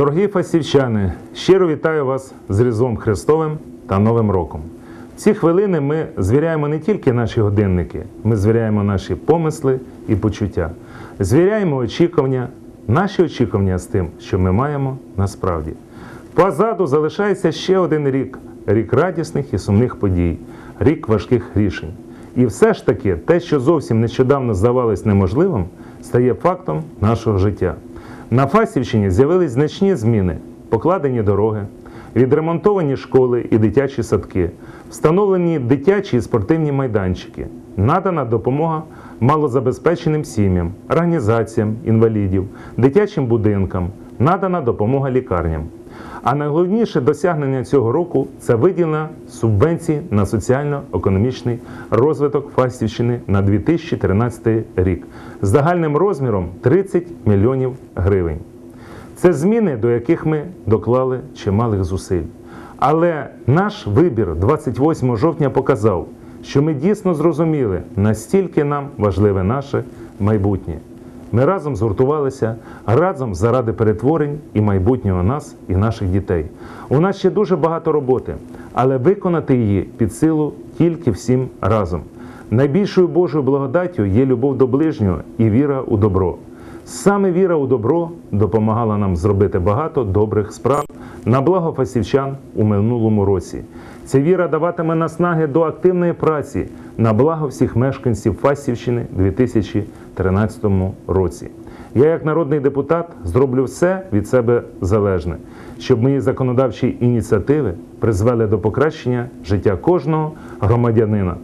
Дорогі фасівчани, щиро вітаю вас з Різдвом Христовим та Новим роком. Ці хвилини ми звіряємо не тільки наші годинники, ми звіряємо наші помисли і почуття, звіряємо очікування, наші очікування з тим, що ми маємо насправді. Позаду залишається ще один рік рік радісних і сумних подій, рік важких рішень. І все ж таки, те, що зовсім нещодавно здавалось неможливим, стає фактом нашого життя. На Фасівщині з'явились значні зміни: покладені дороги, відремонтовані школи і дитячі садки, встановлені дитячі і спортивні майданчики, надана допомога малозабезпеченим сім'ям, організаціям інвалідів, дитячим будинкам, надана допомога лікарням. А найголовніше досягнення цього року це виділення субвенцій на соціально-економічний розвиток Фастівщини на 2013 рік з загальним розміром 30 мільйонів гривень. Це зміни, до яких ми доклали чималих зусиль. Але наш вибір 28 жовтня показав, що ми дійсно зрозуміли, настільки нам важливе наше майбутнє. Ми разом згуртувалися, разом заради перетворень і майбутнього нас і наших дітей. У нас ще дуже багато роботи, але виконати її під силу тільки всім разом. Найбільшою Божою благодаттю є любов до ближнього і віра у добро. Саме віра у добро допомагала нам зробити багато добрих справ на благо фасівчан у минулому році. Ця віра даватиме наснаги до активної праці на благо всіх мешканців Фасівщини у 2013 році. Я, як народний депутат, зроблю все від себе залежне, щоб мої законодавчі ініціативи призвели до покращення життя кожного громадянина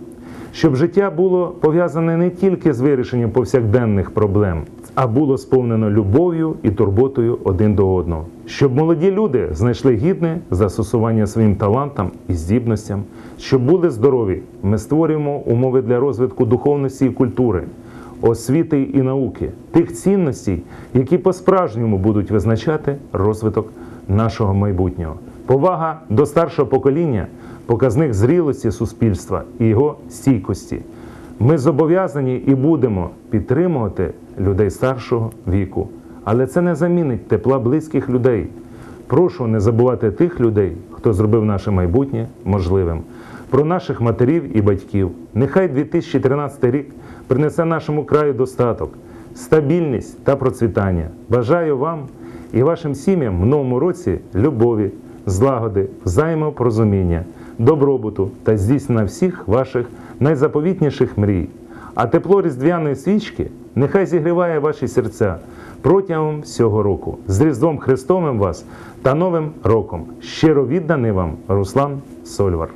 щоб життя було пов'язане не тільки з вирішенням повсякденних проблем, а було сповнено любов'ю і турботою один до одного, щоб молоді люди знайшли гідне застосування своїм талантам і здібностям, щоб були здорові. Ми створюємо умови для розвитку духовності і культури, освіти і науки, тих цінностей, які по-справжньому будуть визначати розвиток нашого майбутнього. Повага до старшого покоління показник зрілості суспільства і його стійкості. Ми зобов'язані і будемо підтримувати людей старшого віку, але це не замінить тепла близьких людей. Прошу не забувати тих людей, хто зробив наше майбутнє можливим, про наших матерів і батьків. Нехай 2013 рік принесе нашому краю достаток, стабільність та процвітання. Бажаю вам і вашим сім'ям в новому році любові, злагоди, взаємопорозуміння, добробуту та здійснення всіх ваших найзаповітніших мрій. А тепло різдвяної свічки нехай зігріває ваші серця протягом всього року. З Різдвом Христовим вас та Новим роком. Щиро відданий вам Руслан Сольвар.